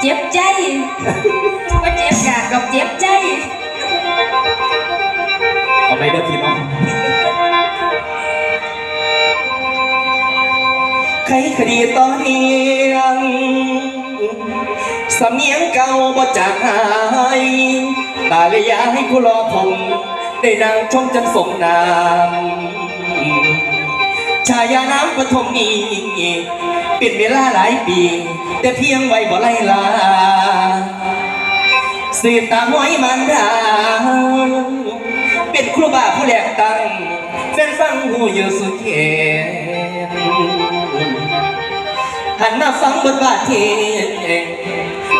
เจ็บใจว่าเจ็บกาดกับเจ็บใจ เอาไปเด้อพี่น้องใครคดีตอนเนียงสำเนียงเก่าบ่จางหายตาเลยยาให้ผู้รอผมได้นางชมจันสมนามชายาน้ำปฐมนี้ เป็นเวลาหลายปี แต่เพียงไว้บ่ไล่ลาสืบตามห้อยมันดาเป็นครูบาผู้แหลกตั้งแฟนฟังหูอยู่สุดเขตหันมาฟังบทบาทเทง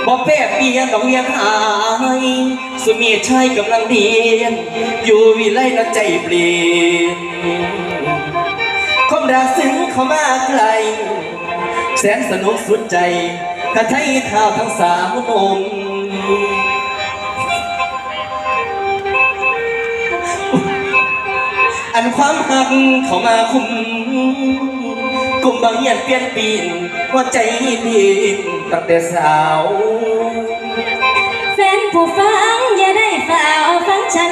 บอกแปรเปลี่ยนดอกเวียนหาย สุมีชัยกำลังเรียน อยู่วิไลน้ำใจเปลี่ยนความรักซึ้งเข้ามาไกล แสนสนุกสุดใจกระไทยเท้าทั้งสามนมอันความหักเข้ามาคุมกลุ่มบางเหียนเปลี่ยนปีนหัวใจดินตั้งแต่สาว แฟนผู้ฟังอย่าได้ฝ่าฟังฉัน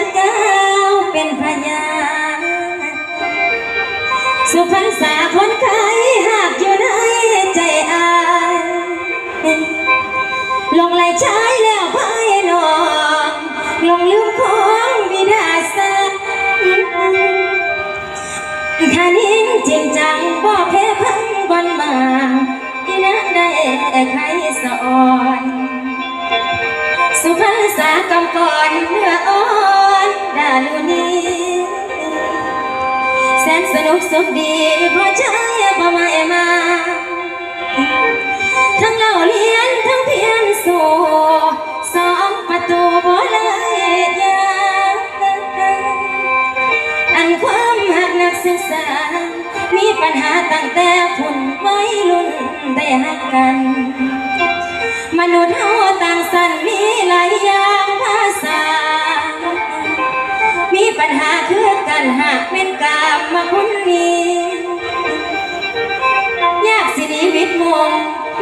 ใครสะอ่อนสุพรรณษากำก่อนเนื้ออ่อนดาลุนีแสนสนุกสุขดีเพราะใจบ่ไม่มา ทั้งเล่าเรียนทั้งเพียนสู่สองประตูบ่เลยยาอันความหักนักศึกษา ปัญหาตั้งแต่พุ่นไว้รุ่นได้หักกัน มนุษย์เฮาต่างสันมีหลายอย่างภาษา มีปัญหาคือกันหากเป็นกามมาคุณนี้ยากสินีวิตมง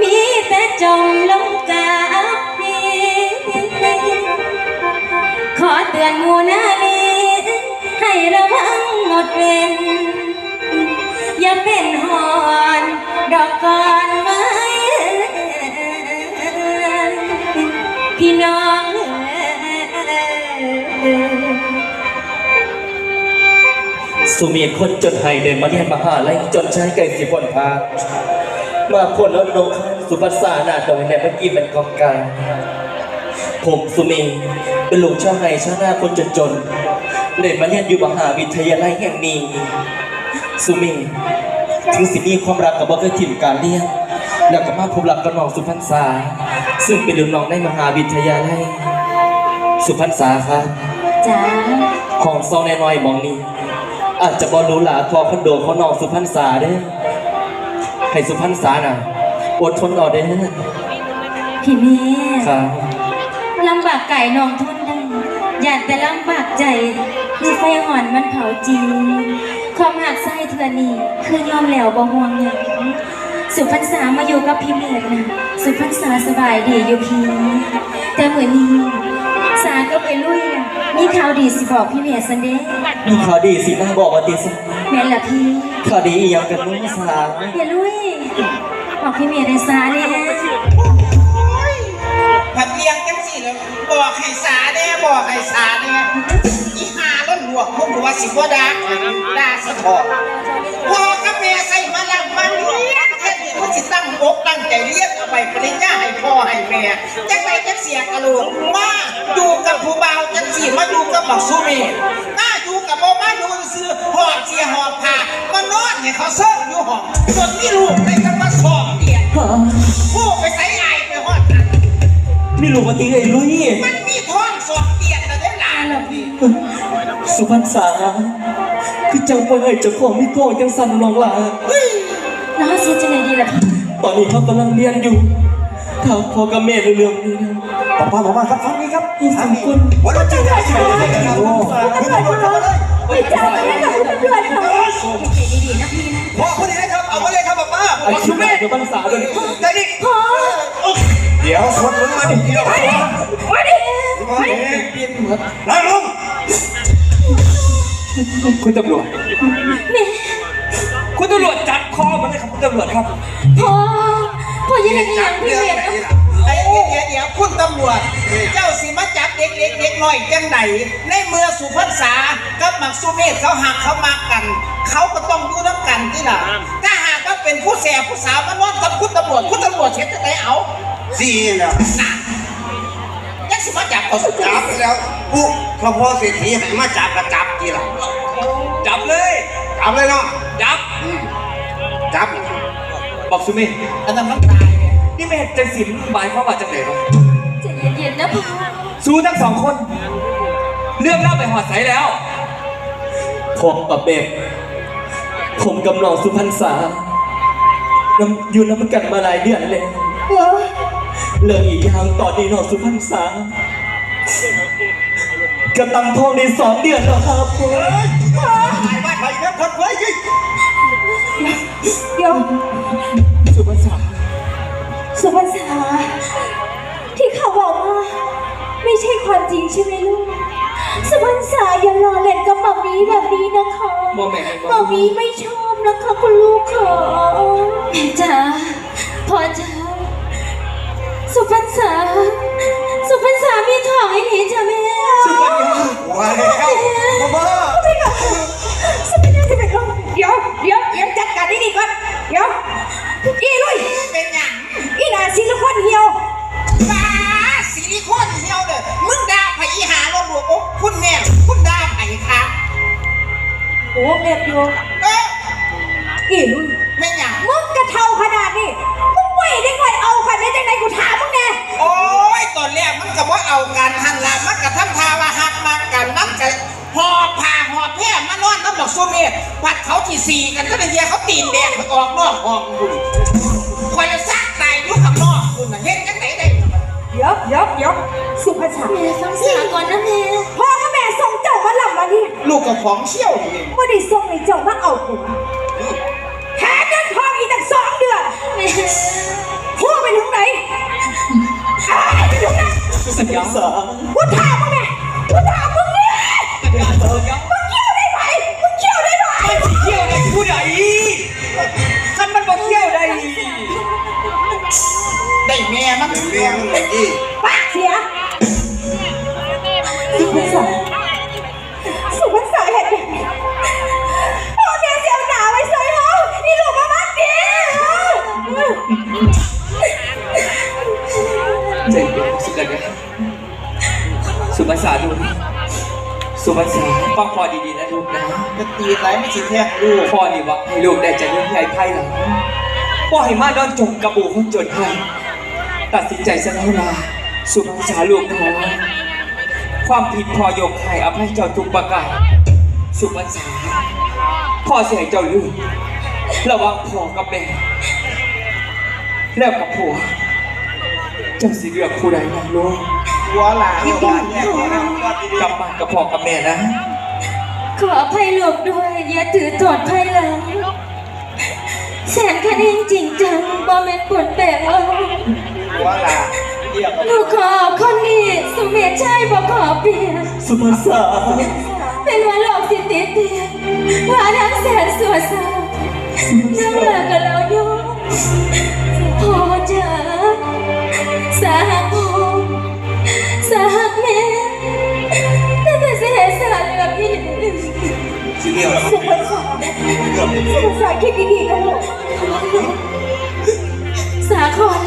มีแต่จมลงกาพีขอเตือนมูนาลี สุมีคนจนไห้เดินมาเรียนมหาลัยจนใช้ไก่สิบนพามาพลแล้วลงสุภาษาหน้าดอยในเมื่อกี้เป็นกองกางผมสุมีเป็นลูกชาวไห้ชาวนาคนจนจนๆเลยมาเรียนอยู่มหาวิทยาลัยแห่งนี้สุมีถึงสิมีความรักกับบ่เคยถิ่มการเรียนแล้วก็มาพบรักกับน้องสุพรรษา ซึ่งเป็นรุ่นน้องในมหาวิทยาลัยสุพรรษาครับจ๋าของเซาแน่น้อยมองนี้ อาจจะบอรู้หลาทอคอนโดเขานองสุพรรณษาเด้อให้สุพรรณษาน่ะอดทนเอาเด้อพี่เมย์ครับลำบากไก่นองทนได้อย่าแต่ลำบากใจคือไฟหอนมันเผาจริงความหักไส้เถื่อนนี่คือยอมแล้วบ่ห่วงหยังสุพรรษามาอยู่กับพี่เมฆนะสุพรรษาสบายดีอยู่พี่แต่เหมือนนี้สาก็ไปลุยน่ะ มีข่าวดีสิบอกพี่เมฆสันเด้มีข่าวดีสิมาบอกว่าติสแม่นละพี่ข่าวดีอีหยังกันนู้นสาอย่าลุยบอกพี่เมียได้ซาเนี่ยผัดเลียงจังสิแล้วบอกให้สาแน่บอกให้สาแน่อีหาล้นหัวพวกหัวสิบ่ดาดาสะทอพ่อกับแม่ใส่ สิตั้งอกตั้งใจเลี้ยงเอาไปปริญญาให้พ่อให้แม่จังไรจังเสียกระโหลกมาอยู่กับผู้บ่าวจังสิมาอยู่กับบักสุเมธมาอยู่กับบ่มาอยู่ซื้อหอบเสียหอบผ้ามานอนให้เขาเซิร์ฟอยู่ห้องจนมีลูกได้กันมาสองเดือนผู้ไปใส่ไอายไปหอดกันมีลูกมาตีไอ้ลุยมันมีท้องสองเตียนนะได้หลานแล้วพี่สุพรรณษาคือจังเปิดเจ้าของมีโกงจังสั่นน้องหลาแล้วเขาเสียจะไหนดีล่ะพี่ ตอนนี้เขากำลังเรียนอยู่ ถ้าพ่อกับแม่รู้เรื่องนี้นะป้าป้ามาครับฟังนี้ครับอีกสองคนวันละจีได้ใช่ไหมครับโอ้ไม่เจอกันแล้วกับเพื่อนๆเขาดีๆนะพี่นะพ่อคนนี้นะครับ เอามาเลยครับป้าป้าไอ้ชุดแม่สุพรรณษาด้วยใจดิพ่อเดี๋ยวคนมึงมาดิเดี๋ยวมาดิมาดินั่งลงคุณตำรวจแม่คุณตำรวจจับ ตำรวจครับพ่อพ่ออยังไงอย่างพี่เวียนไอ้เดี๋ยวเดี๋ยวเดี๋ยวคุณตำรวจ เจ้าสิมาจับเด็กเล็กเด็กน้อยจังไหนในเมื่อสุพรรษากับหมักสุเมธเขาหักเขามากัน เขาก็ต้องดูน้ำกันที่ล่ะถ้าหากว่าเป็นผู้แสบผู้สาวมานอนกับคุณตำรวจคุณตำรวจเช็ดจะไหนเอาสี่แล้วยังสิมาจับเขาสุดจับไปแล้วปุ๊เขาพ่อเศรษฐีให้มาจับกระจับทีหลังจับเลยจับเลยเนาะจับ จับ บอกสุเมธอันนั้นมันตายเนี่ยนี่แม่จะสินหมายความว่าจะไหนวะใจเย็นๆนะพ่อสู้ทั้งสองคน เรื่องเล่าไปหอดใสแล้ว ผมกับเบบผมกำนองสุพรรณษาน้ำอยู่น้ำกันมาหลายเดือนเลยเรื่องอีกอย่างตอนนี้น้องสุพรรณษากำลังท้องในสองเดือนแล้วครับผมไปไปไปครับคนไว้ยิง เดี๋ยวสุภาษาสุภาษาที่เขาบอกว่าไม่ใช่ความจริงใช่ไหมลูกสุภาษาอย่ารอเล่นกับหมามีแบบนี้นะคะโมแม่หมามีไม่ชอบนะคะคุณลูกค่ะแม่จ๋าพ่อจ๋าสุพรรษา ลูกกับของเชี่ย ใจเย็นสุดเลยนะสุภาษาดูสุภาษาฟังพอดีๆนะลูกนะจะตีไรไม่สิแท้ลูกพ่อนี่ว่าให้ลูกได้ใจเรื่องใหญ่ไพ่หลังพ่อให้มาดอนจงกระปูคนจนให้ตัดสินใจซะแล้วล่ะสุภาษาลูกขอความผิดพอยกให้อภัยเจ้าทุกประการสุภาษาพ่อเสียเจ้าลูกระวังพ่อกับแม่แล้วกับผัว เจ้าสิเลือกผู้ใดนะลูกหัวหลานบ้านเนี่ยกลับมากับพ่อกับแม่นะ ขออภัยลูกด้วยอย่าถือโทษภัยหลังแสนคะแนนจริงจังบ่แม่นปวดแปลกเอาหัวหลานเรียกลูกขอคนนี้สุเมธชัยบ่ขอเปลี่ยนสุพรรณษาเป็นวันหลอกสิติดเตียนว่าทั้งแสนสัวซาน้ำเลิกกับเราอยู่พ่อจ๋า สาหักพ่อสาหักแม่แต่แต่เสียสละเลือพี่สิเรียกสุภาษาสุภาษาคิดดีๆนะลูกสาคอก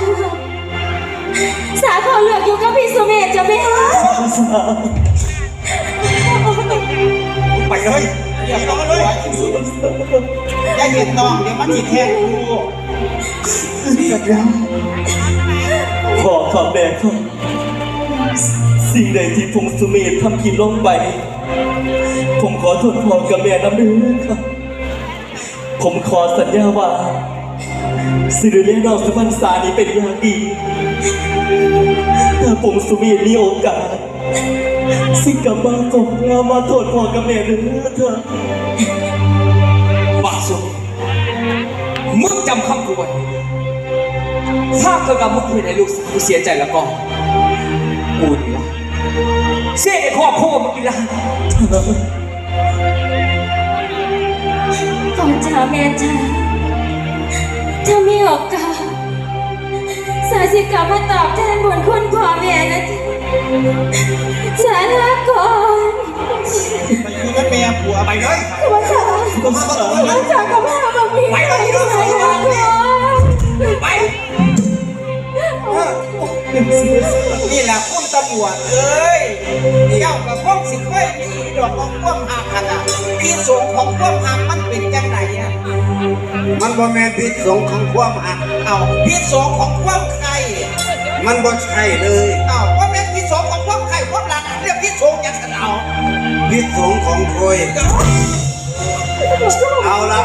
สาครเหลืออยู่กับพี่สุเมธจะไม่หาไปเลยเรียกน้องเลยอย่าเห็นน้องเดี๋ยวมันสิแท้ลูเกขอข อบแม่ครับสิ่งใดที่ผมสุเมธทำผิดลงไป ผมขอโทษพ่อกับแม่น้ำเด้อครับ ผมขอสัญญาว่าสิริเลนอกสุพรรณษานี้เป็นอย่างดี ถ้าผมสุเมธมีโอกาสสิกลับมาขอมาโทษพ่อกับแม่เด้อเถอะบาสุมึงจำคำกูไว้ ถ้าเกิดกับมึงเห็นไอ้ลูกสาวกูเสียใจแล้วก็กูนี่ละเสียไอ้ครอบครัวมึงนี่ละพ่อจ๋าแม่จ๋าถ้ามีโอกาสสาสิกลับมาตอบแทนบุญคุณพ่อแม่นะจ๊ะสาลาก่อนไปอยู่กับแม่ผัวไปเลยพ่อจ๋าพ่อจ๋ากับพ่อมามีไปสาลาก่อน วจเอ้ยเจ้ากับพวกสิเคยมีดอกของความหักขนาดพี่สงของความหักมันเป็นจังไหนอะมันบ่แม่นพิษสงของความหักเอาพี่สงของความใครมันบ่ใช่เลยเอาว่าแม่นพี่สงของความใครความหลังเรียกพี่สงอย่างฉันเอาพิษสงของโคยเอาละ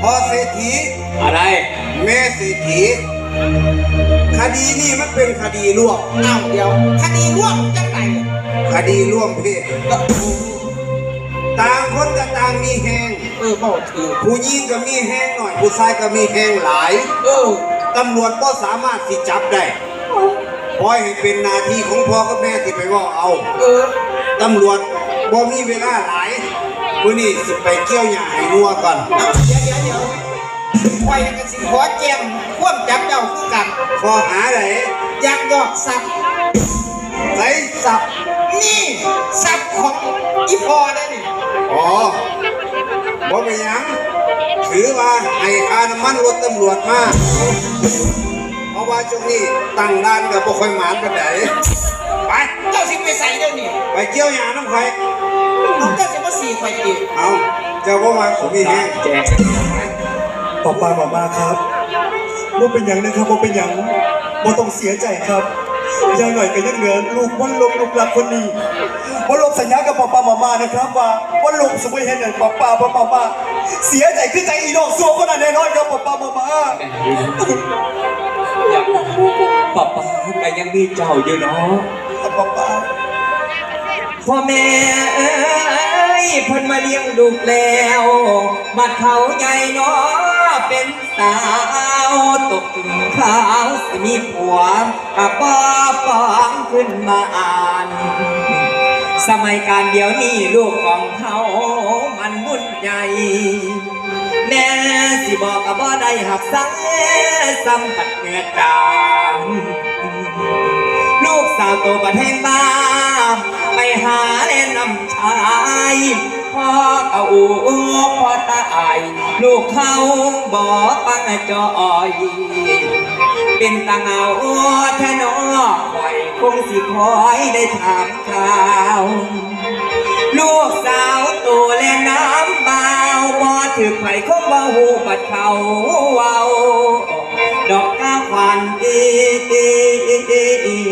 พอเศรษฐีอะไรแม่เศรษฐี คดีนี้มันเป็นคดีร่วมเอาเดี๋ยว คดีร่วมจังไหนคดีร่วมเพศก็ต่างคนก็ต่างมีแหงเออบอกถือผู้หญิงก็มีแหงหน่อย ผู้ชายก็มีแหงหลาย เออตำรวจก็สามารถสิจับได้ปล่อยให้เป็นหนาทีของพ่อกับแม่ที่ไปเว่าเอา เออตำรวจบ่มีเวลาหลายมื้อนี้สิไปเกี่ยวหญ้าให้งัวก่อนเอาเดี๋ยวเดี๋ยวเดี๋ยว คอยกันสิขอแจ้งความจับเจ้าคือกันข้อหาไหนยักยอกทรัพย์ไสสับนี่ทรัพย์ของอีพอได้นี่อ๋อบ่เป็นหยังถือว่าให้ค่าน้ำมันรถตำรวจมาเพราะว่าช่วงนี้ตั้งร้านกับบ่ค่อยหมานปานใดไปเจ้าสิไปใส่เดี๋ยวนี้ไปเกี่ยวหญ้าน้ำไผเอาเจ้าสิมาสี่ข่อยอีกเอาเจ้าบ่มาผมมีแฮงแจก ป้าป้ามามาครับว่าเป็นอย่างนะครับว่าเป็นอย่างว่าต้องเสียใจครับยังหน่อยก็ยังเหลือลูกวันลงลูกหลักคนนี้วันลงสัญญากับป้าป้ามามานะครับ ว่าวันลงสมัยเห็นเนี่ยป้าป้าป้าป้ามาเสียใจขึ้นใจอีน้องสัวคนนั้นแน่นอนครับป้าป้ามามาอยากป้าป้าก็ยังมีเจ้าอยู่เนาะป้าป้าพ่อแม่เอ้ยเพิ่นมาเลี้ยงลูกแล้วบัดเขาใหญ่เนาะ เป็นสาวตกถึงขาวสิมีผัวกับป้าปองขึ้นมาอ่านสมัยการเดียวนี้ลูกของเขามันมุ่นใหญ่แม่สิบอกกับบ่ได้หักสังสัมผัสเงือจางลูกสาวโตบัดแห่งบ้าไปหาแนะนำชาย พ่อเอาพ่อตาอายลูกเขาบอกปังจอยเป็นตาเงาแท้นอคอยคงสิคอยได้ถามข่าว ลูกสาวตัวและน้ำเบาบ่ถือไผ่เขาบ่หูบัดเขาเว้าดอกก้าควันอีอีอีอีอีอี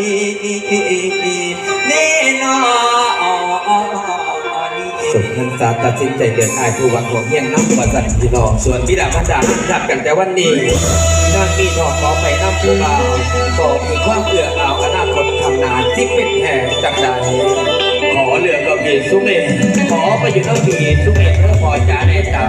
สาตัดสินใจเดินอายผู้วังหวงเฮียงน้ำประสันพี่น้องส่วนพี่ดาพันดาหับกันแต่วันนี้นางมีทองขอไปน้ำผู้บ่าวก็มีความเอื้อเอาอนาคตทำนานที่เป็นแห่จักใดขอเหลือกับบีสุเมธขอไปอยู่กับบีสุเมธเพื่อพอจาได้ตา